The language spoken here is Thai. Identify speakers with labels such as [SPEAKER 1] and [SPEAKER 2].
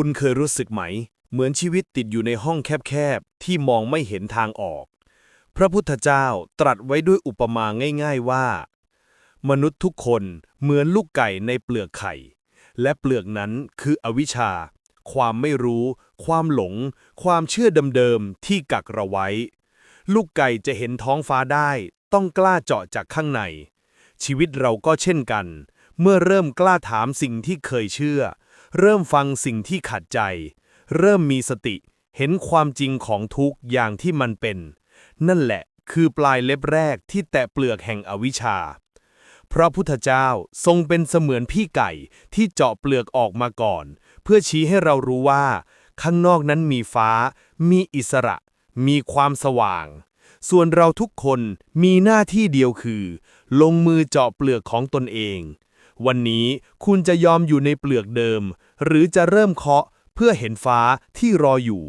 [SPEAKER 1] คุณเคยรู้สึกไหม เหมือนชีวิตติดอยู่ในห้องแคบๆ ที่มองไม่เห็นทางออก พระพุทธเจ้าตรัสไว้ด้วยอุปมาง่ายๆว่า มนุษย์ทุกคนเหมือนลูกไก่ในเปลือกไข่ และเปลือกนั้นคืออวิชชา ความไม่รู้ ความหลง ความเชื่อเดิมๆที่กักเราไว้ ลูกไก่จะเห็นท้องฟ้าได้ ต้องกล้าเจาะจากข้างใน ชีวิตเราก็เช่นกัน เมื่อเริ่มกล้าถามสิ่งที่เคยเชื่อ เริ่มฟังสิ่งที่ขัดใจ เริ่มมีสติ เห็นความจริงของทุกอย่างที่มันเป็น นั่นแหละคือปลายเล็บแรกที่แตะเปลือกแห่งอวิชชา พระพุทธเจ้าทรงเป็นเสมือนพี่ไก่ที่เจาะเปลือกออกมาก่อน เพื่อชี้ให้เรารู้ว่า ข้างนอกนั้นมีฟ้า มีอิสระ มีความสว่าง ส่วนเราทุกคนมีหน้าที่เดียวคือ ลงมือเจาะเปลือกของตนเอง วันนี้คุณจะยอมอยู่ในเปลือกเดิม หรือจะเริ่มเคาะเพื่อเห็นฟ้าที่รออยู่